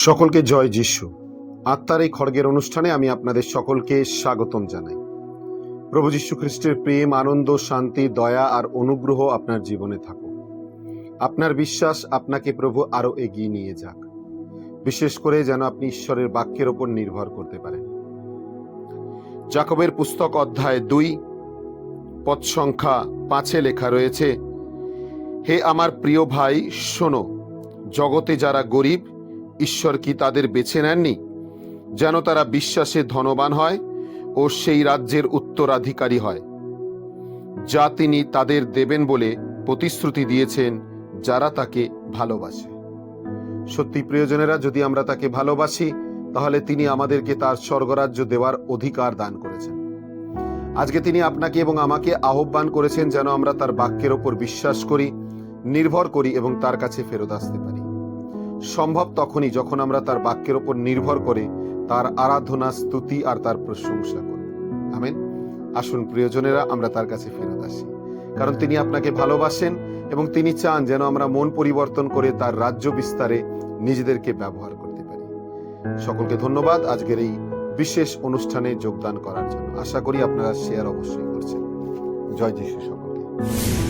সকলকে জয় যিশু। আত্মার এই খড়গের অনুষ্ঠানে আমি আপনাদের সকলকে স্বাগতম জানাই। প্রভু যীশু খ্রিস্টের প্রেম, আনন্দ, শান্তি, দয়া আর অনুগ্রহ আপনার জীবনে থাকুক। আপনার বিশ্বাস আপনাকে প্রভু আরও এগিয়ে নিয়ে যাক। বিশেষ করে যেন আপনি ঈশ্বরের বাক্যের ওপর নির্ভর করতে পারেন। জাকবের পুস্তক অধ্যায় দুই, পদ সংখ্যা পাঁচে লেখা রয়েছে, হে আমার প্রিয় ভাই, শোনো, জগতে যারা গরিব ঈশ্বর কি তাদের বেছে নেননি? যেন তারা বিশ্বাসে ধনবান হয় ও সেই রাজ্যের উত্তরাধিকারী হয়। যা তিনি তাদের দেবেন বলে প্রতিশ্রুতি দিয়েছেন যারা তাকে ভালোবাসে। সত্যি প্রিয়জনেরা, যদি আমরা তাকে ভালোবাসি, তাহলে তিনি আমাদেরকে তার স্বর্গরাজ্য দেওয়ার অধিকার দান করেছেন। আজকে তিনি আপনাকে এবং আমাকে আহ্বান করেছেন যেন আমরা তার বাক্যের ওপর বিশ্বাস করি, নির্ভর করি এবং তার কাছে ফেরত আসতে পারি। সম্ভব তখনই যখন আমরা তার বাক্যের ওপর নির্ভর করে তার আরাধনা, স্তুতি আর তার প্রশংসা করি। আমেন। আসুন প্রিয়জনেরা, আমরা তার কাছে ফেরত আসি। কারণ তিনি আপনাকে ভালোবাসেন এবং তিনি চান যেন আমরা মন পরিবর্তন করে তার রাজ্য বিস্তারে নিজেদেরকে ব্যবহার করতে পারি। সকলকে ধন্যবাদ আজকের এই বিশেষ অনুষ্ঠানে যোগদান করার জন্য। আশা করি আপনারা শেয়ার অবশ্যই করছেন। জয় যিশু সকলকে।